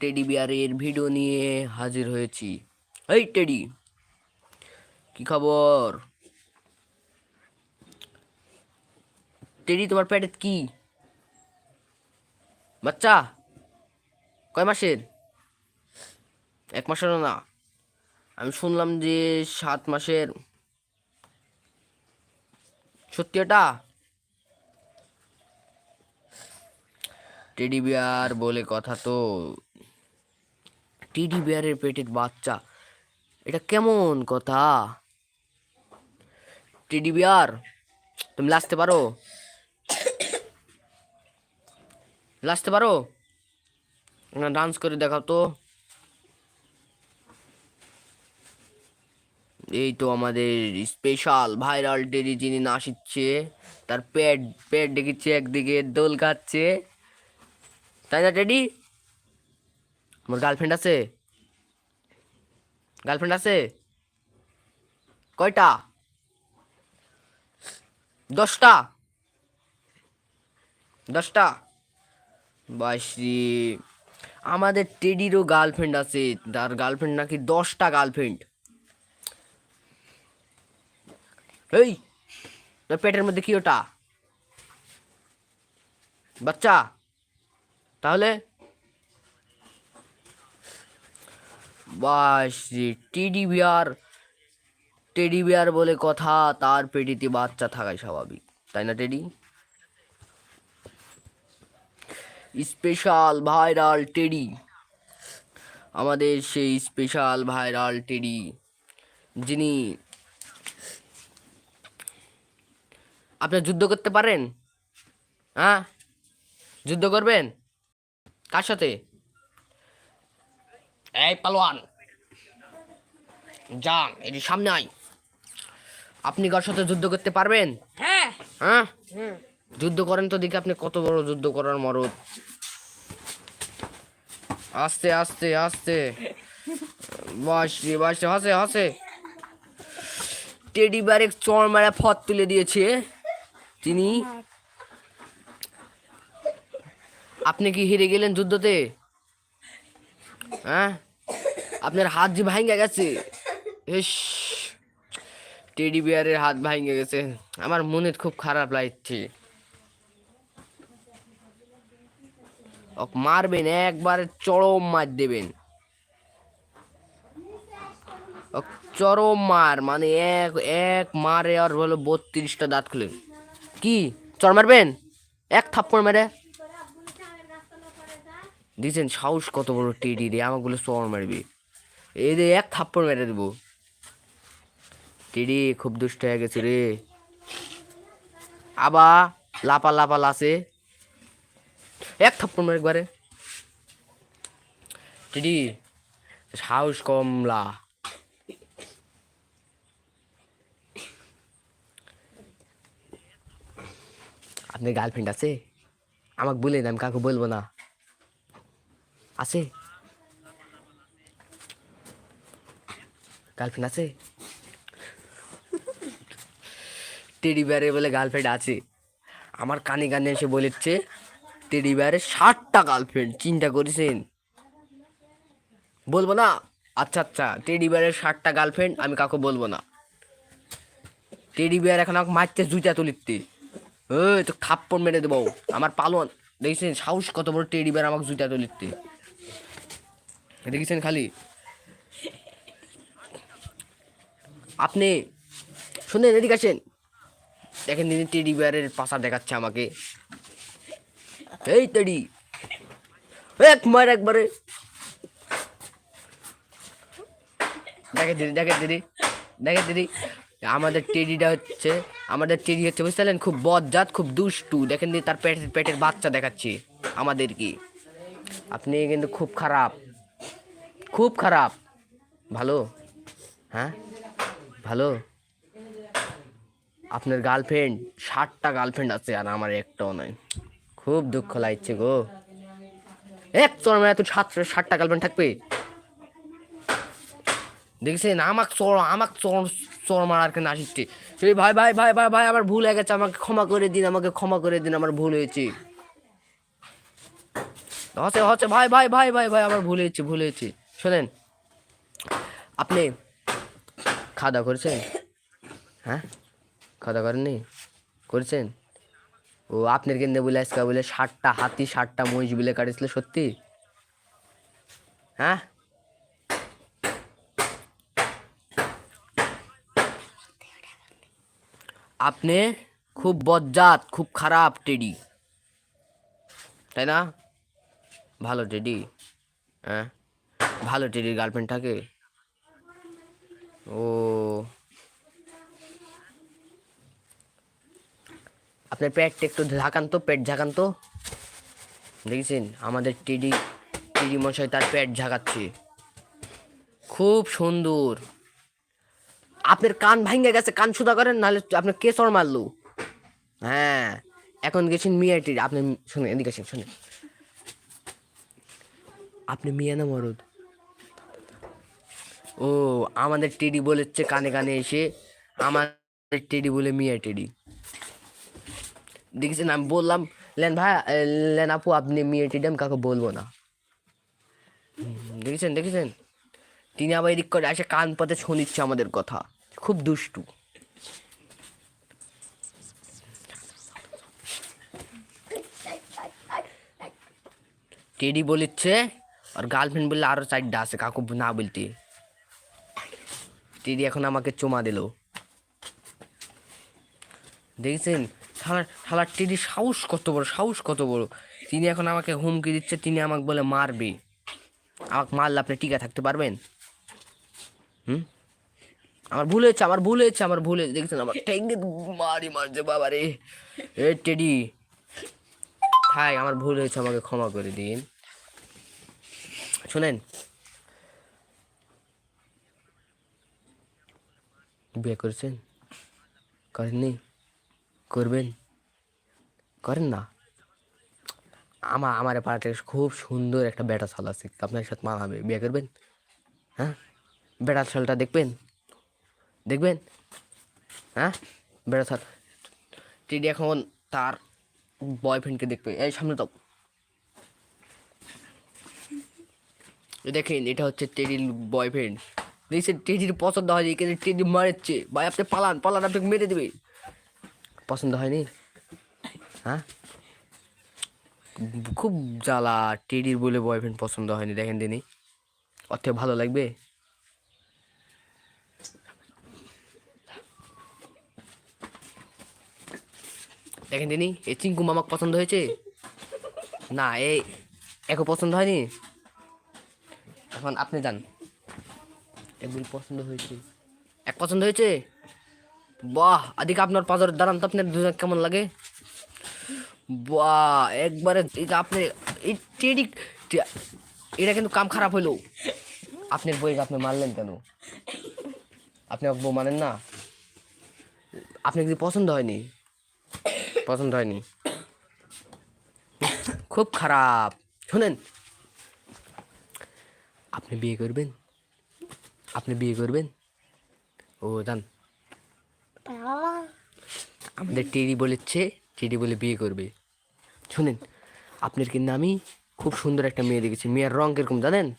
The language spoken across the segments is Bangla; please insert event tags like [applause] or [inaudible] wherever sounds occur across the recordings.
টেডি বিয়ারের ভিডিও নিয়ে হাজির হয়েছি। এই টেডি, কি খবর? টেডি, তোমার পেটে কি? বাচ্চা, কয় মাসের? এক মাসেরও না। আমি শুনলাম যে সাত মাসের। সত্যি এটা টেডি বিয়ার বলে কথা তো। টেডি বিয়ারের পেটের বাচ্চা, এটা কেমন কথা? টেডি বিয়ার, তুমি লাসতে পারো? লাসতে পারো? না, ডান্স করে দেখাও তো। এই তো আমাদের স্পেশাল ভাইরাল টেডি যিনি নাচিচ্ছে, তার পেট পেট দেখেছে একদিকে দোল খাচ্ছে। তাই না টেডি আমার গার্লফ্রেন্ড আছে। গার্লফ্রেন্ড আছে? কয়টা? দশটা। দশটা। বাসি আমাদের টেডিরও গার্লফ্রেন্ড আছে। তার গার্লফ্রেন্ড নাকি দশটা গার্লফ্রেন্ড এই পেটের মধ্যে কি ওটা? বাচ্চা? তাহলে? বাস টেডি বিয়ার টেডি বিয়ার বলে কথা, তার পেটিতে বাচ্চা থাকাই স্বাভাবিক, তাই না টেডি? স্পেশাল ভাইরাল টেডি, আমাদের সেই স্পেশাল ভাইরাল টেডি, যিনি আপনি যুদ্ধ করতে পারেন? হ্যাঁ? যুদ্ধ করবেন? কার সাথে? এই পালোয়ান। যান এটি সামনে আয়। আপনি কার সাথে যুদ্ধ করতে পারবেন? হ্যাঁ। হ্যাঁ? যুদ্ধ করেন তো দেখি আপনি কত বড় যুদ্ধ করার মরদ। আস্তে আস্তে আস্তে। বাসে বাসে হাসে হাসে। টেডি বারে চড় মারা ফত তুলে দিয়েছে। তিনি আপনি কি হেরে গেলেন যুদ্ধতে? হ্যাঁ? আপনার হাত যে ভাঙ্গে গেছে। ইস টেডি বিয়ারের হাত ভাঙ্গে গেছে। আমার মনে খুব খারাপ লাগছে। মারবেন, একবারে চরম মার দেবেন। চরম মার মানে এক এক মারে আর হলো বত্রিশটা দাঁত খুলেন কি? চর মারবেন? এক থাপ্পড় মেরে। দিয়েছেন সাহস কত বড় টেডি রে আমাকে বলে চর মারবি। এই রে এক থাপ্পড় মেরে দেবো। টেডি, খুব দুষ্ট হয়ে গেছে রে। আবা, লাপা লাপা লাসে। এক থাপ্পড় মেরে একবারে। টেডি, সাহস কমলা। আপনার গার্লফ্রেন্ড আছে? আমাকে বলেন আমি কাউকে বলব না। আছে? গার্লফ্রেন্ড আছে? টেডি বিয়ারে বলে গার্লফ্রেন্ড আছে। আমার কানে কানে এসে বলেছে টেডি বিয়ারের ষাটটা গার্লফ্রেন্ড চিন্তা করেছেন? বলব না? আচ্ছা আচ্ছা টেডি বিয়ারের ষাটটা গার্লফ্রেন্ড আমি কাউকে বলব না। টেডি বিয়ার এখন আমাকে মারতে জুতা তুলিতে। ওই তো থাপ্পড় মেরে দেবো। আমার পালন দেখছেন? সাহস কত বড় টেডি বিয়ার আমাকে জুতা তুলিতে। দেখেছেন খালি? আপনি শুনেন এদিকে আসেন। দেখেন দিদি টেডি বিয়ারের পাশা দেখাচ্ছে আমাকে। এই টেডি এক মার একবারে। দেখে দিদি দেখে দিদি দেখে দিদি। আমাদের টেডিটা হচ্ছে, আমাদের টেডি হচ্ছে, বুঝতে পারলেন? খুব বদজাত খুব দুষ্টু। দেখেন দিদি, তার পেটের পেটের বাচ্চা দেখাচ্ছে আমাদেরকে। আপনি কিন্তু খুব খারাপ। খুব খারাপ। ভালো? হ্যাঁ? ভালো? আপনার গার্লফ্রেন্ড, ষাটটা গার্লফ্রেন্ড আছে আর আমার একটাও নয় খুব দুঃখ লাগছে গো। এক চর মানে তুই সাত ষাটটা গার্লফ্রেন্ড থাকবে। দেখছেন? আমাক চর আমাক চর চর মারার কেন আসছে সেই ভাই ভাই ভাই ভাই ভাই, আমার ভুল হয়ে গেছে। আমাকে ক্ষমা করে দিন, আমাকে ক্ষমা করে দিন, আমার ভুল হয়েছে। হচ্ছে হচ্ছে, ভাই ভাই ভাই ভাই ভাই, আমার ভুল গেছি ভুল গেছি শোনেন, আপনি খাওয়া দাওয়া করেছেন? হ্যাঁ? খাওয়া দাওয়া করেননি? করেছেন? ও আপনার কেন্দ্রে বলে আজকে বলে ষাটটা হাতি ষাটটা মহিষ বিলে কাটিয়েছিল, সত্যি? হ্যাঁ? আপনি খুব বজ্জাত, খুব খারাপ টেডি। তাই না? ভালো টেডি হ্যাঁ? ভালো টেডির গার্লফ্রেন্ড থাকে ও। আপনার পেটটা একটু ঝাঁকান তো, পেট ঝাঁকান তো। দেখেছেন, আমাদের টেডি টেডি মশাই তার পেট ঝাঁকাচ্ছে। খুব সুন্দর। আপনার কান ভাঙ্গে গেছে, কান সুদা করেন, নাহলে আপনার কে চড় মারলো? হ্যাঁ এখন গেছেন মিয়া টেডি, আপনি শুনে এদিকে শুনে আপনি মিয়া না মরদ? ও, আমাদের টেডি বলেছে কানে কানে এসে, আমাদের টেডি বলে মিয়া টেডি। দেখেছেন, আমি বললাম, লেন ভাই লেন আপু, আপনি মিয়া টেডি, আমি কাকে বলব না। দেখেছেন দেখেছেন? তিনি আবার এদিক করে এসে কান পাতে শুনিচ্ছে আমাদের কথা। খুব দুষ্টু। টেডি বলেছে, আর গার্লফ্রেন্ড বললে আরও চারটা আছে, কাকু না বলতে। টেডি এখন আমাকে চুমা দিল। দেখছেন? শালা শালা টেডি সাহস কত বড়, সাহস কত বড়। তিনি এখন আমাকে হুমকি দিচ্ছে, তিনি আমাকে বলে মারবে। আমাকে মারলে আপনি টিকা থাকতে পারবেন? হুম? আমার ভুল হয়েছে, আমার ভুল হয়েছে, আমার ভুল হয়েছে। দেখছেন? আমার ঠেঙ্গে মারি মারছে বাবা রে এ টেডি। থাক, আমার ভুল হয়েছে, আমাকে ক্ষমা করে দিন। শোনেন বিয়ে করেছেন? করেননি? করবেন? করেন না? আমার আমার পাড়াতে খুব সুন্দর একটা বেটা শাল আছে। আপনার সাথে মানাবে বিয়ে করবেন? হ্যাঁ? বেটা শালটা দেখবেন? দেখবেন? হ্যাঁ? বেটা শাল। টেডি এখন তার বয়ফ্রেন্ডকে দেখবে। এই সামনে তো দেখেন, এটা হচ্ছে টেডির বয়ফ্রেন্ড দেখছেন টেডির পছন্দ হয়নি কিন্তু টেডি মারছে। ভাই, আপনি পালান পালান, আপনাকে মেরে দেবে। পছন্দ হয়নি? হ্যাঁ? খুব জ্বালা, টেডির বলে বয়ফ্রেন্ড পছন্দ হয়নি, দেখেন তিনি। অর্থে ভালো লাগবে? দেখেন তিনি, এই চিঙ্কু মামাক পছন্দ হয়েছে? না, এই একও পছন্দ হয়নি? এখন আপনি যান। একদিন পছন্দ হয়েছে। এক পছন্দ হয়েছে? বাহ, আদিকে আপনার পাঁচর দাঁড়ান তো, আপনার দুজন কেমন লাগে? বাহ, একবারে এটা আপনি, এই টেডি এটা কিন্তু কাম খারাপ হইল। আপনার বই আপনি মারলেন কেন? আপনি বউ মানেন না? আপনি কি পছন্দ হয়নি? পছন্দ হয়নি। খুব খারাপ। শোনেন, আপনি বিয়ে করবেন? আপনি বিয়ে করবেন? ও জান। আমাদের টেডি বলেছে টেডি বলে বিয়ে করবে। শুনেন আপনার কিন্তু আমি খুব সুন্দর একটা মেয়ে দেখেছি। মেয়ের রং কীরকম জানেন?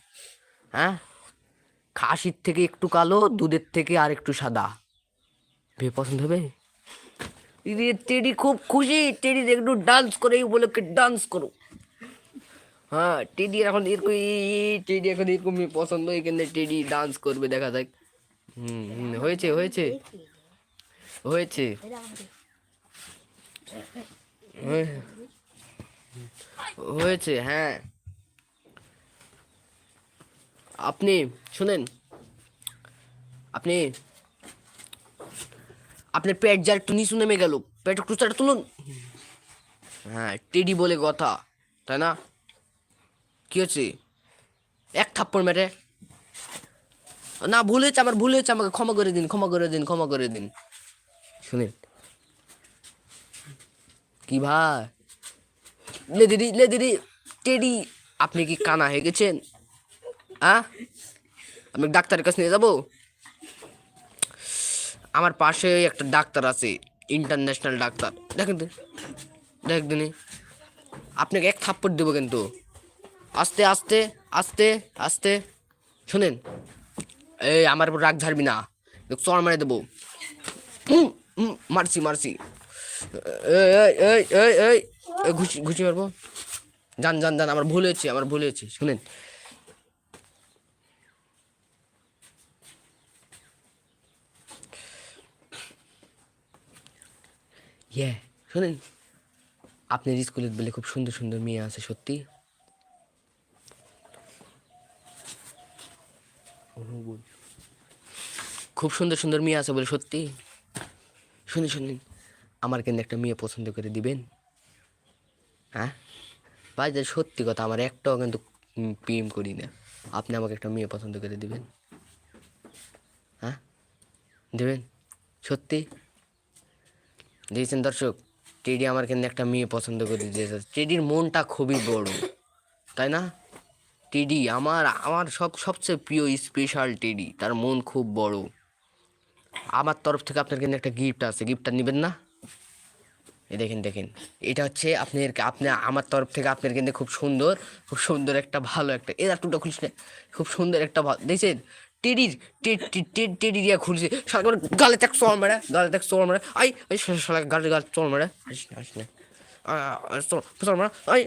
হ্যাঁ? খাসির থেকে একটু কালো দুধের থেকে আর একটু সাদা। বিয়ে পছন্দ হবে? টেডি খুব খুশি। টেডি একটু ডান্স করে এই বলে ডান্স করো। হ্যাঁ টেডি এখন এরকম টেডি এখন এরকম পছন্দ এখানে টেডি ডান্স করবে দেখা যাক। হুম হুম, হয়েছে হয়েছে। হয়েছে। হয়েছে হ্যাঁ। আপনি শুনেন। আপনি আপনার পেট যার একটু নিচু নেমে গেল পেট একটু তুলুন। হ্যাঁ টেডি বলে কথা তাই না? কি হচ্ছে? এক থাপ্পড় মেরে। না, ভুল হয়েছে আমার, ভুল হয়েছে আমাকে, ক্ষমা করে দিন, ক্ষমা করে দিন, ক্ষমা করে দিন। শুনেন। কি ভাই? লে দিদি লে দিদি, টেডি, আপনি কি কানা হয়ে গেছেন? হ্যাঁ আমি ডাক্তারের কাছে নিয়ে যাব? আমার পাশে একটা ডাক্তার আছে ইন্টারন্যাশনাল ডাক্তার। দেখেন তো দেখ দিনি আপনাকে এক থাপ্পড় দেবো কিন্তু। আস্তে আস্তে আস্তে আস্তে। শোনেন। এই, আমার উপর রাগ ঝাড়বি না। চড় মেরে দেবো। মারছি মারছি। ঘুষি ঘুষি মারবো? যান যান যান, আমার ভুল হয়েছে, আমার ভুল হয়েছে, শুনেন। ইয়ে শুনেন। আপনার স্কুলে বলে খুব সুন্দর সুন্দর মেয়ে আছে, সত্যি। খুব সুন্দর সুন্দর মেয়ে আছে বলে সত্যি? শুনে শুনেন আমার কিন্তু একটা মেয়ে পছন্দ করে দিবেন। হ্যাঁ? ভাই, যে সত্যি কথা, আমার একটাও কিন্তু প্রেম করি না। আপনি আমাকে একটা মেয়ে পছন্দ করে দিবেন। হ্যাঁ? দেবেন? সত্যি? দেখছেন দর্শক, টেডি আমার কিন্তু একটা মেয়ে পছন্দ করে দিয়েছে। টেডির মনটা খুবই বড়, তাই না? টেডি আমার আমার সব, সবচেয়ে প্রিয় স্পেশাল টেডি। তার মন খুব বড়। আমার তরফ থেকে আপনার কিন্তু একটা গিফট আছে। গিফটটা নেবেন না? এই দেখেন দেখেন। এটা হচ্ছে আপনার, আপনি, আমার তরফ থেকে আপনার কিন্তু খুব সুন্দর খুব সুন্দর একটা ভালো একটা এরা টুটা খুলিস না। খুব সুন্দর একটা ভালো দেখছেন? টেডির টেডি দিয়ে খুলছে। সারা গালে এক চল মেরে, গালে এক চল মেরে। আই আই সারা গালে গালে চল মেরে। আসিস না আসিস না। চল চল মেরে। আই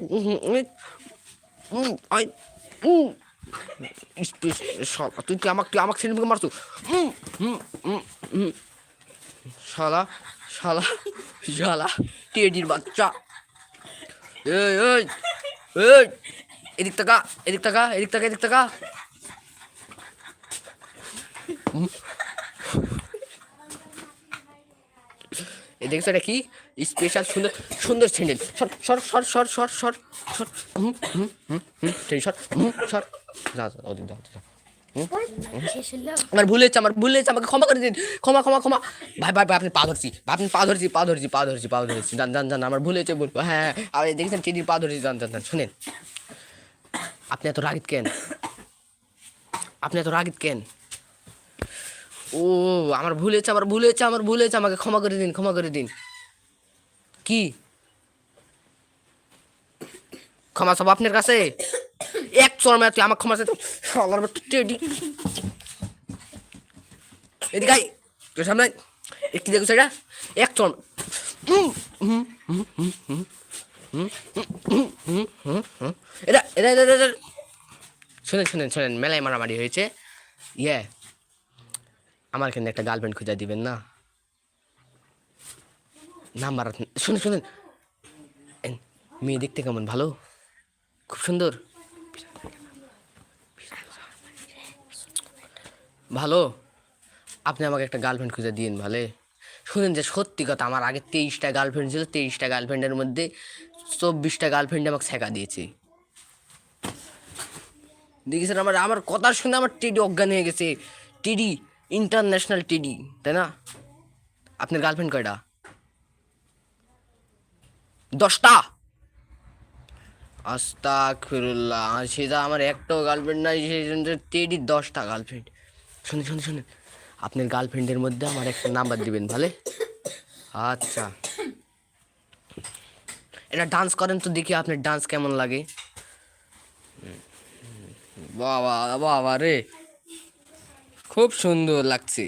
আই শালা, তুই কি আমাকে তুই আমাকে ছেলে মারছো। শালা শালা শালা টেডির বাচ্চা। এই এই এই এদিক টাকা এদিক টাকা এদিক টাকা এদিক টাকা দেখছ এটা কি? স্পেশাল সুন্দর সুন্দর স্যান্ডেল সর সর সর সর সর সর সর হুম হুম হুম হুম সর হুম সর। যা যা ওদিক দাও। আমার ভুল হয়েছে আমার ভুল হয়েছে আমাকে ক্ষমা করে দিন। ক্ষমা ক্ষমা ক্ষমা। ভাই ভাই ভাই আপনি পা ধরছি আপনি পা ধরছি পা ধরছি পা ধরছি পা ধরছি। জান জান জান আমার ভুল হয়েছে ভুল হ্যাঁ আর দেখেছেন টেডির পা ধরছি জান জান জান শুনেন। আপনি এত রাগিত কেন? আপনি এত রাগিত কেন? ও আমার ভুল হয়েছে আমার ভুল হয়েছে আমার ভুল হয়েছে আমাকে ক্ষমা করে দিন ক্ষমা করে দিন। কি? ক্ষমা সব আপনার কাছে? এক চর তুই আমার ক্ষমা আল্লাহর এদিকে তোর সামনে কি দেখছ এটা? এক চর এটা এটা এটা শুনেন শুনেন শুনেন, মেলায় মারামারি হয়েছে। ইয়ে। আমার কিন্তু একটা গার্লফ্রেন্ড খুঁজে দিবেন না? নাম্বার শুনেন শুনেন। মেয়ে দেখতে কেমন, ভালো? খুব সুন্দর? ভালো? আপনি আমাকে একটা গার্লফ্রেন্ড খুঁজে দিন, ভালে? শুনেন যে সত্যি কথা, আমার আগে তেইশটা গার্লফ্রেন্ড ছিল, তেইশটা গার্লফ্রেন্ডের মধ্যে চব্বিশটা গার্লফ্রেন্ড আমাকে ছেঁকা দিয়েছে। দেখেছেন আমার আমার কথা শুনে আমার টিডি অজ্ঞান হয়ে গেছে। টিডি ইন্টারন্যাশনাল টিডি, তাই না? আপনার গার্লফ্রেন্ড কয়টা? দশটা। আস্তাক ফিরুল্লাহ সেটা আমার একটাও গার্লফ্রেন্ড নাই সেই জন্য টেডির দশটা গার্লফ্রেন্ড শুনে শুনে শুনে আপনার গার্লফ্রেন্ডের মধ্যে আমার একটা নাম্বার দিবেন ভালে আচ্ছা। এটা ডান্স করেন তো দেখি আপনার ডান্স কেমন লাগে। বাবা বাবা রে। খুব সুন্দর লাগছে।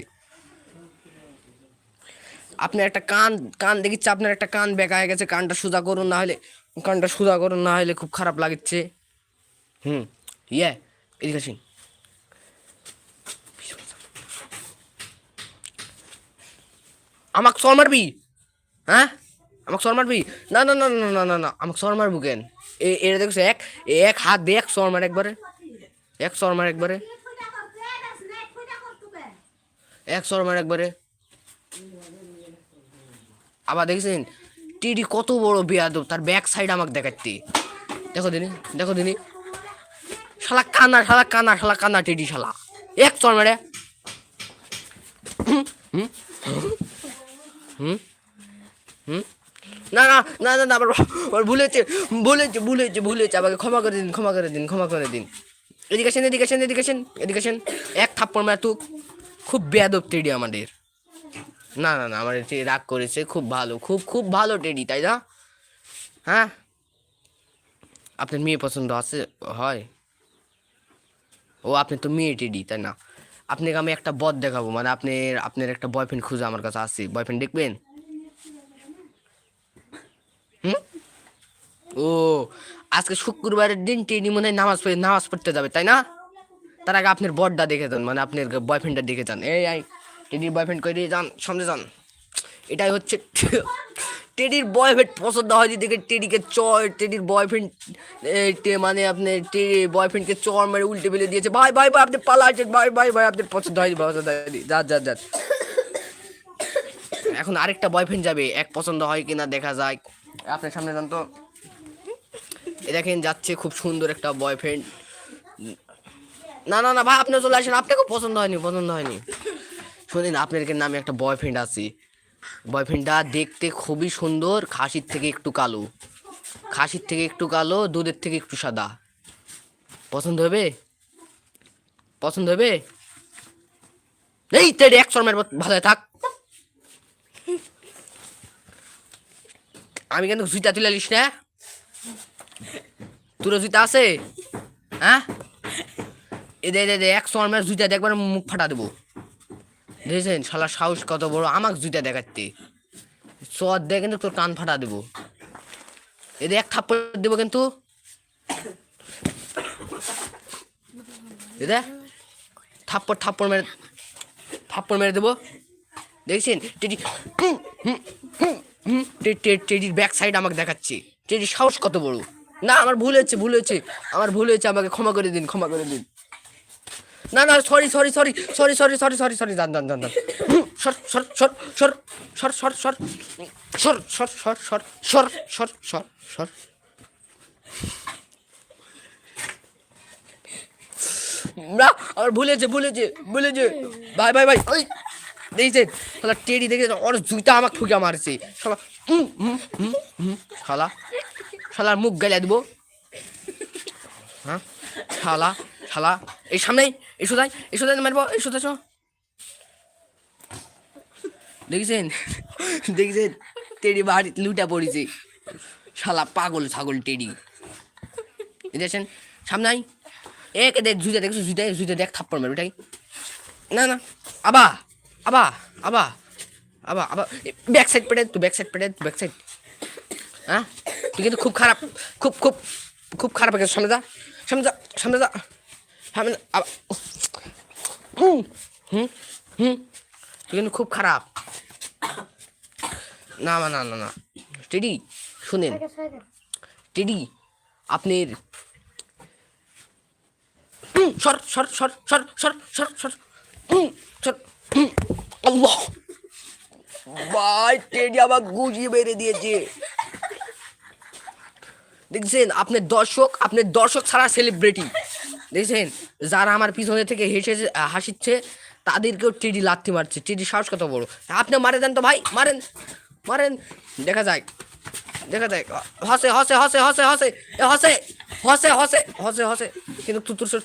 আপনার একটা কান কান দেখিচ্ছে, আপনার একটা কান বেঁকা হয়ে গেছে, কানটা সোজা করুন না হলে, কানটা সোজা করুন না হলে খুব খারাপ লাগছে। হুম ইয়ে এদিকে আসুন। আমাকে সর মারবি? হ্যাঁ? আমাকে সর মারবি? না না না না না না না, আমাকে সর মারবো কেন? এটা দেখছ এক এক হাত দিয়ে এক সর মার একবারে। এক সর মার একবারে। এক সর মার একবারে। আবার দেখছেন? টিডি কত বড় বেয়াদব তার ব্যাক সাইড আমাকে দেখাচ্ছি। দেখো দিনি দেখো দিনি। শালা কানা শালা কানা শালা কানা টিডি শালা। এক চর মেরে। হুম, হুম, হুম। না না না না না আবার ভুলেছে ভুলেছে ভুলেছে ভুলেছে। আমাকে ক্ষমা করে দিন ক্ষমা করে দিন ক্ষমা করে দিন। এদিকে আসেন এদিকে আসেন এদিকে আসেন এদিকে আসেন। এক থাপ্পড় মারা খুব বেয়াদব টেডি আমাদের। না না না, আমার এটি রাগ করেছে, খুব ভালো, খুব খুব ভালো টেডি, তাই না? হ্যাঁ? আপনার মেয়ে পছন্দ আছে, হয়? ও, আপনি তো মেয়ে টেডি, তাই না? আপনাকে আমি একটা বদ দেখাবো মানে আপনার আপনার একটা বয়ফ্রেন্ড খুঁজে আমার কাছে আসছে বয়ফ্রেন্ড দেখবেন? ও, আজকে শুক্রবারের দিন টেডি মনে হয় নামাজ পড়ে, নামাজ পড়তে যাবে, তাই না? তার আগে আপনার বরটা দেখে যান মানে আপনার বয়ফ্রেন্ডটা দেখে যান। এই আই টেডির বয়ফ্রেন্ড করে যান, সামনে যান। এটাই হচ্ছে [laughs] টেডির বয়ফ্রেন্ড পছন্দ হয় দেখে টেডিকে চর টেডির বয়ফ্রেন্ড মানে আপনি বয়ফ্রেন্ডকে চর মেরে উল্টে ফেলে দিয়েছে। ভাই ভাই ভাই, আপনি পালাচ্ছেন ভাই ভাই ভাই, আপনি পছন্দ হয়নি পছন্দ হয়নি যা যা যা এখন আরেকটা বয়ফ্রেন্ড যাবে, এক পছন্দ হয় কিনা দেখা যায় আপনার সামনে যান তো। এ দেখেন, যাচ্ছে খুব সুন্দর একটা বয়ফ্রেন্ড না না না, ভাই আপনি চলে আসেন আপনাকে পছন্দ হয়নি পছন্দ হয়নি। শুনুন আপনার নামে একটা বয়ফ্রেন্ড আছে। বয়ফ্রেন্ডটা দেখতে খুবই সুন্দর, খাসির থেকে একটু কালো। খাসির থেকে একটু কালো, দুধের থেকে একটু সাদা। পছন্দ হবে? পছন্দ হবে? এই তেরে এক শর্মের ভালো থাক। আমি কিন্তু জুতা তুলে লিস না। তোর জুতা আছে? হ্যাঁ? এ দে দে দে, এক শর্মের জুতা দেখবার মুখ ফাটা দেবো। দেখেছেন, শালা সাহস কত বড়, আমাকে জুতা দেখাচ্ছে। চর দিয়ে কিন্তু তোর কান ফাটা দেবো। এদের এক থাপ্পড় দেবো কিন্তু। এদের থাপ্পড় থাপ্পড় মেরে থাপ্পড় মেরে দেবো। দেখছেন, টেডি টেডির ব্যাক সাইড আমাকে দেখাচ্ছে। টেডির সাহস কত বড়। না, আমার ভুল হয়েছে ভুল হয়েছে, আমার ভুল হয়েছে, আমাকে ক্ষমা করে দিন, ক্ষমা করে দিন। না না sorry sorry sorry sorry sorry sorry sorry sorry যান যান যান হুম, সর সর সর সর সর সর সর সর সর সর সর সর সর সর সর না আমার ভুলেছে ভুলেছে ভুলেছে ভাই ভাই ভাই ওই দেখছেন শালা টেডি দেখে ওর জুতা আমাকে ঠুকে মারছে শালা শালা শালার মুখ গেলে দেবো হ্যাঁ শালা শালা, এই সামনেই এসো যাই এসো যাই মারবো এসো যাই দেখছেন? দেখছেন? টেডি বাড়ি লুটা পড়েছে। শালা পাগল ছাগল টেডি। দেখছেন? সামনে এক দেখ, জুতা দেখছ? জুতা জুতা দেখ, থাপ্পড় মারবে এটাই না না, আবা আবা আবা আবা আবা। ব্যাক সাইড পেটে তুই ব্যাক সাইড পেটে তুই ব্যাক সাইড হ্যাঁ? তুই কিন্তু খুব খারাপ, খুব খুব খুব খারাপ সামনে যা সামনে যা সামনে যা। আবার হুম হুম কিন্তু খুব খারাপ। না না না না টেডি শুনেন। টেডি আপনার সর সর সর সর সর সর সর সর আল্লাহ। ভাই টেডি আবার গুজিয়ে বেড়ে দিয়েছে। দেখছেন আপনার দর্শক আপনার দর্শক ছাড়া সেলিব্রিটি দেখছেন যারা আমার পিছনে থেকে হেসে হাসিচ্ছে তাদেরকেও টেডি লাথি মারছে টেডি সাহস কত বড় আপনি মারে দেন তো ভাই মারেন মারেন দেখা যায় দেখা যায় হসে হসে হসে হসে হসে হসে হসে হসে হসে হসে কিন্তু তুতুর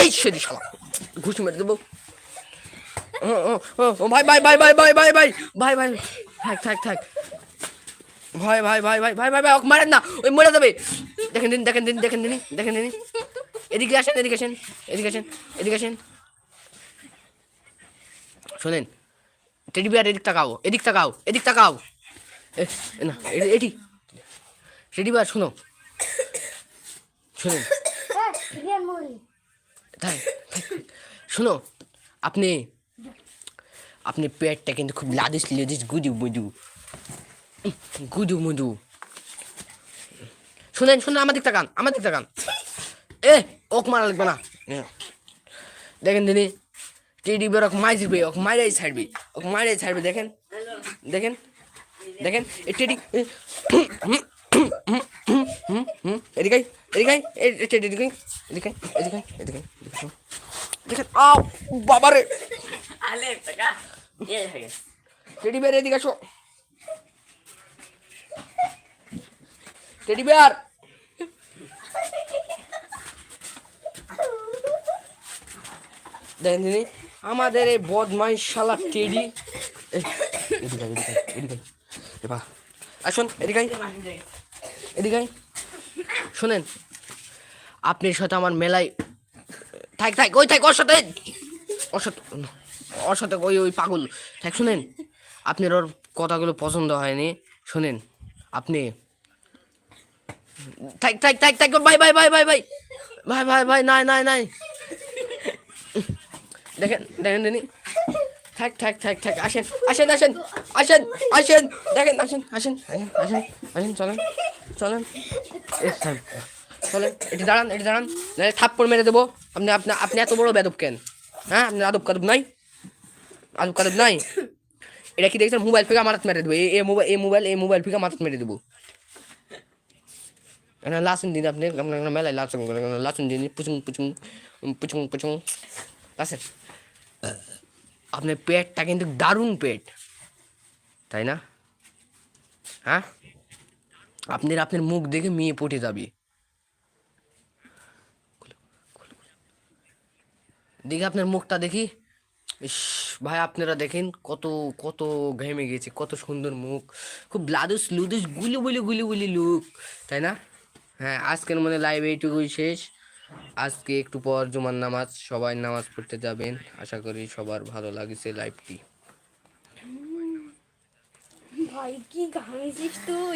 এই সেদি শালা ঘুষ মেরে দেবো ভাই ভাই ভাই ভাই ভাই ভাই ভাই ভাই ভাই থাক থাক থাক ভাই ভাই ভাই ভাই ভাই ভাই ভাই মারেন না ওই মরে যাবে দেখেন দিন দেখেন দিন দেখেন দিন দেখেন দিন এদিকে আসেন এদিকে আসেন এদিকে আসেন এদিকে আসেন। শোনেন টেডি বিয়ার এদিক তাকাও এদিক তাকাও এদিক তাকাও। না এটি। টেডি বিয়ার শোনো। শোনেন। তাই শোনো, আপনি আপনি পেটটা কিন্তু খুব লাদিস, লেদিস, গুদু মুদু গুদু মুদু শুনেন শুনেন, আমার দিক তাকান, আমার দিক তাকান। এ ওক মারা লাগবে না এ, দেখেন দিনি টেডি বের ওকে মাই দিবে ওকে মাইরাই ছাড়বি ওকে মাইরাই ছাড়বি দেখেন দেখেন দেখেন এ টেডি এ, এদিকে এদিকে এদিকে এদিকে এদিকে এদিকে এদিকে দেখেন আও বাবারে acá. Bien, acá. Teddy bear এদিকে আসো টেডি বেয়ার দেখেন তিনি। আমাদের এই বদমাই শালা টেডি। আসুন এদিকে এদিকে শোনেন, আপনি সাথে আমার মেলায়, থাক থাক, ওই থাক, ওর সাথে ওর সাথে ওর সাথে ওই ওই পাগল। থাক, শোনেন, আপনার ওর কথাগুলো পছন্দ হয়নি। শোনেন, আপনি, থাক থাক থাক থাক, বাই ভাই ভাই বাই ভাই ভাই ভাই ভাই নাই নাই নাই। দেখেন দেখেন দিনি থাক থাক থাক থাক আসেন আসেন আসেন আসেন আসেন দেখেন আসেন আসেন আসেন আসেন আসেন চলেন চলেন এ, থাম। চলেন এটি দাঁড়ান এটি দাঁড়ান নাহলে থাপ্পড় মেরে দেবো আপনি আপনি আপনি এত বড় বেদব কেন হ্যাঁ আপনি আদব কাদব নাই আদব কাদব নাই এটা কি দেখছেন মোবাইল ফিকা মারাত মেরে দেবো এই এই মোবাইল এই মোবাইল এই মোবাইল ফিকা মারাত মেরে দেবো এখানে লাসুন দিন আপনি আপনার মেলায় লাসুন লাসুন দিন পুচুং পুচুং পুচুং পুচুং আসেন আপনার পেটটা কিন্তু দারুণ পেট। তাই না? হ্যাঁ? আপনার আপনার মুখ দেখে মেয়ে পটে যাবে। দেখি আপনার মুখটা দেখি। ইস, ভাই, আপনারা দেখেন কত কত ঘেমে গেছে, কত সুন্দর মুখ। খুব লাদুস, লুদুস, গুলি গুলি গুলি গুলি লুক। তাই না? হ্যাঁ আজকের মনে লাইভ এইটুকুই শেষ। আজকে একটু পর জুমার নামাজ, সবাই নামাজ পড়তে যাবেন। আশা করি সবার ভালো লাগছে লাইভটি ভাই, কি ঘামেছিস তুই?